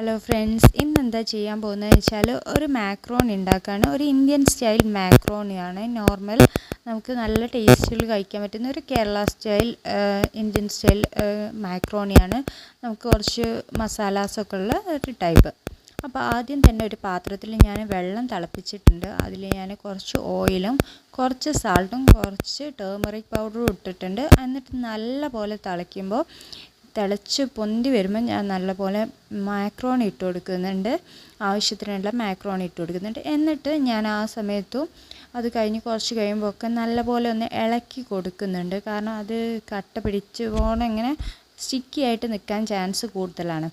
Hello friends ഇന്ന് എന്താ ചെയ്യാൻ പോകുന്നത് വെച്ചാൽ ഒരു മാക്രോൺ ഉണ്ടാക്കുകയാണ് ഒരു ഇന്ത്യൻ സ്റ്റൈൽ മാക്രോണിയാണ് നോർമൽ നമുക്ക് നല്ല ടേസ്റ്റിൽ കഴിക്കാൻ പറ്റുന്ന ഒരു കേരള സ്റ്റൈൽ ഇന്ത്യൻ സ്റ്റൈൽ മാക്രോണിയാണ് നമുക്ക് കുറച്ച് മസാലാസൊക്കെ ഉള്ള ഒരു ടൈപ്പ് അപ്പോൾ ആദ്യം തന്നെ ഒരു പാത്രത്തിൽ ഞാൻ വെള്ളം തിളപ്പിച്ചിട്ടുണ്ട്. അതിൽ ഞാൻ കുറച്ച് ഓയിലും കുറച്ച് സാൾട്ടും കുറച്ച് ടേമറിക് പൗഡറും ഇട്ടിട്ടുണ്ട്. എന്നിട്ട് നല്ല പോലെ തിളയ്ക്കുമ്പോൾ തിളച്ച് പൊന്തി വരുമ്പോൾ ഞാൻ നല്ലപോലെ മാക്രോൺ ഇട്ട് കൊടുക്കുന്നുണ്ട്. ആവശ്യത്തിനുള്ള മാക്രോൺ ഇട്ട് കൊടുക്കുന്നുണ്ട്. എന്നിട്ട് ഞാൻ ആ സമയത്തും അത് കഴിഞ്ഞ് കുറച്ച് കഴിയുമ്പോൾ ഒക്കെ നല്ലപോലെ ഒന്ന് ഇളക്കി കൊടുക്കുന്നുണ്ട്. കാരണം അത് കട്ട പിടിച്ച് പോകണം ഇങ്ങനെ സ്റ്റിക്കി ആയിട്ട് നിൽക്കാൻ ചാൻസ് കൂടുതലാണ്.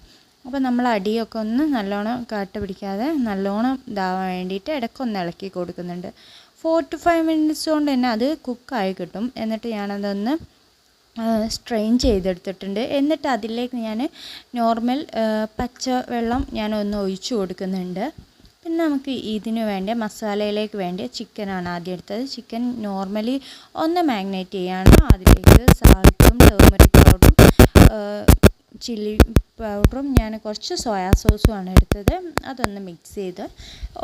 അപ്പോൾ നമ്മൾ അടിയൊക്കെ ഒന്ന് നല്ലോണം കട്ട പിടിക്കാതെ നല്ലോണം ഇതാവാൻ വേണ്ടിയിട്ട് ഇടയ്ക്കൊന്ന് ഇളക്കി കൊടുക്കുന്നുണ്ട്. ഫോർ ടു ഫൈവ് മിനിറ്റ്സ് കൊണ്ട് തന്നെ അത് കുക്കായി കിട്ടും. എന്നിട്ട് ഞാനതൊന്ന് സ്ട്രെയിൻ ചെയ്തെടുത്തിട്ടുണ്ട്. എന്നിട്ട് അതിലേക്ക് ഞാൻ നോർമൽ പച്ച വെള്ളം ഞാൻ ഒന്ന് ഒഴിച്ചു കൊടുക്കുന്നുണ്ട്. പിന്നെ നമുക്ക് ഇതിന് വേണ്ട മസാലയിലേക്ക് വേണ്ട ചിക്കനാണ് ആദ്യം എടുത്തത്. ചിക്കൻ നോർമലി ഒന്ന് മാഗ്നേറ്റ് ചെയ്യാണ്. അതിലേക്ക് സാൾട്ടും ടേമറിക് പൗഡറും ചില്ലി പൗഡറും ഞാൻ കുറച്ച് സോയാ സോസുമാണ് എടുത്തത്. അതൊന്ന് മിക്സ് ചെയ്ത്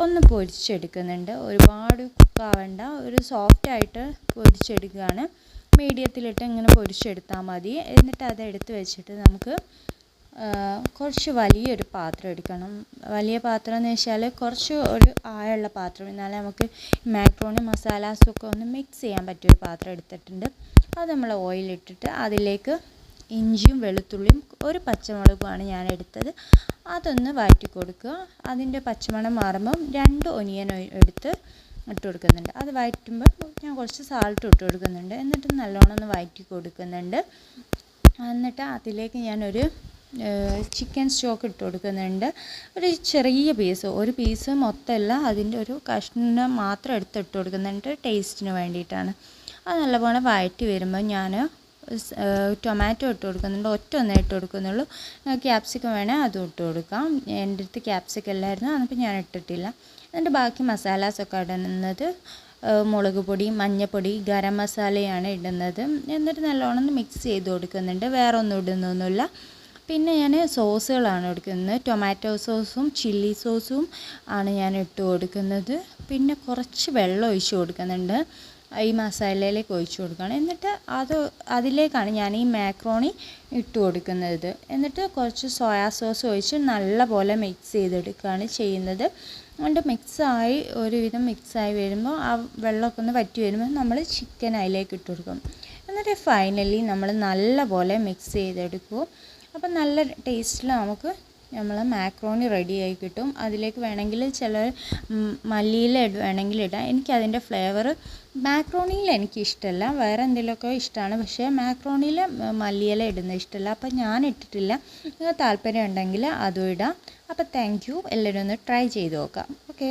ഒന്ന് പൊരിച്ചെടുക്കുന്നുണ്ട്. ഒരുപാട് കുക്കാവേണ്ട ഒരു സോഫ്റ്റായിട്ട് പൊരിച്ചെടുക്കുകയാണ്. മീഡിയത്തിലിട്ട് ഇങ്ങനെ പൊരിച്ചെടുത്താൽ മതി. എന്നിട്ട് അത് എടുത്ത് വെച്ചിട്ട് നമുക്ക് കുറച്ച് വലിയൊരു പാത്രം എടുക്കണം. വലിയ പാത്രം എന്ന് വെച്ചാൽ കുറച്ച് ഒരു ആഴമുള്ള പാത്രം. എന്നാലേ നമുക്ക് മാക്രോണി മസാലാസൊക്കെ ഒന്ന് മിക്സ് ചെയ്യാൻ പറ്റിയ ഒരു പാത്രം എടുത്തിട്ടുണ്ട്. അത് നമ്മൾ ഓയിലിട്ടിട്ട് അതിലേക്ക് ഇഞ്ചിയും വെളുത്തുള്ളിയും ഒരു പച്ചമുളകുമാണ് ഞാൻ എടുത്തത്. അതൊന്ന് വഴറ്റി കൊടുക്കുക. അതിന്റെ പച്ചമണം മാറുമ്പം രണ്ട് ഒനിയൻ എടുത്ത് ഇട്ട് കൊടുക്കുന്നുണ്ട്. അത് വഴറ്റുമ്പോൾ ഞാൻ കുറച്ച് സാൾട്ട് ഇട്ട് കൊടുക്കുന്നുണ്ട്. എന്നിട്ട് നല്ലോണം ഒന്ന് വഴറ്റി കൊടുക്കുന്നുണ്ട്. എന്നിട്ട് അതിലേക്ക് ഞാനൊരു ചിക്കൻ സ്റ്റോക്ക് ഇട്ട് കൊടുക്കുന്നുണ്ട്. ഒരു ചെറിയ പീസ് ഒരു പീസ് മൊത്തമല്ല. അതിന്റെ ഒരു കഷ്ണം മാത്രം എടുത്തിട്ട് കൊടുക്കുന്നുണ്ട്. ടേസ്റ്റിന് വേണ്ടിയിട്ടാണ്. അത് നല്ലപോലെ വഴറ്റി വരുമ്പോൾ ഞാൻ ടൊമാറ്റോ ഇട്ട് കൊടുക്കുന്നുണ്ട്. ഒറ്റ ഒന്നേ ഇട്ട് കൊടുക്കുന്നുള്ളൂ. ക്യാപ്സിക്കം വേണേൽ അതും ഇട്ട് കൊടുക്കാം. എന്റെ അടുത്ത് ക്യാപ്സിക്കം ഇല്ലായിരുന്നു. അതിപ്പോൾ ഞാൻ ഇട്ടിട്ടില്ല. എന്നിട്ട് ബാക്കി മസാലാസൊക്കെ ഇടുന്നത് മുളക് പൊടി മഞ്ഞൾപ്പൊടി ഗരം മസാലയാണ് ഇടുന്നത്. എന്നിട്ട് നല്ലോണം മിക്സ് ചെയ്ത് കൊടുക്കുന്നുണ്ട്. വേറെ ഒന്നും ഇടുന്നൊന്നുമില്ല. പിന്നെ ഞാൻ സോസുകളാണ് കൊടുക്കുന്നത് ടൊമാറ്റോ സോസും ചില്ലി സോസും ആണ് ഞാൻ ഇട്ട് കൊടുക്കുന്നത്. പിന്നെ കുറച്ച് വെള്ളം ഒഴിച്ച് കൊടുക്കുന്നുണ്ട്. ഈ മസാലയിലേക്ക് ഒഴിച്ച് കൊടുക്കുകയാണ്. എന്നിട്ട് അത് അതിലേക്കാണ് ഞാൻ ഈ മാക്രോണി ഇട്ട് കൊടുക്കുന്നത്. എന്നിട്ട് കുറച്ച് സോയാ സോസ് ഒഴിച്ച് നല്ലപോലെ മിക്സ് ചെയ്തെടുക്കുകയാണ് ചെയ്യുന്നത്. അതുകൊണ്ട് മിക്സായി ഒരുവിധം മിക്സായി വരുമ്പോൾ ആ വെള്ളമൊക്കെ ഒന്ന് വറ്റി വരുമ്പോൾ നമ്മൾ ചിക്കൻ അതിലേക്ക് ഇട്ട് കൊടുക്കും. എന്നിട്ട് ഫൈനലി നമ്മൾ നല്ലപോലെ മിക്സ് ചെയ്തെടുക്കും അപ്പം നല്ല ടേസ്റ്റിൽ നമുക്ക് നമ്മൾ മാക്രോണി റെഡിയായി കിട്ടും. അതിലേക്ക് വേണമെങ്കിൽ ചില മല്ലിയില വേണമെങ്കിൽ ഇടാം. എനിക്കതിന്റെ ഫ്ലേവർ മാക്രോണിയിൽ എനിക്ക് ഇഷ്ടമല്ല വേറെ എന്തെങ്കിലുമൊക്കെ ഇഷ്ടമാണ് പക്ഷേ മാക്രോണിയിൽ മല്ലിയില ഇടുന്നത് ഇഷ്ടമല്ല അപ്പോൾ ഞാൻ ഇട്ടിട്ടില്ല. നിങ്ങൾക്ക് താല്പര്യം ഉണ്ടെങ്കിൽ അതും ഇടാം. അപ്പോൾ താങ്ക് യു എല്ലാവരും ഒന്ന് ട്രൈ ചെയ്ത് നോക്കാം. ഓക്കെ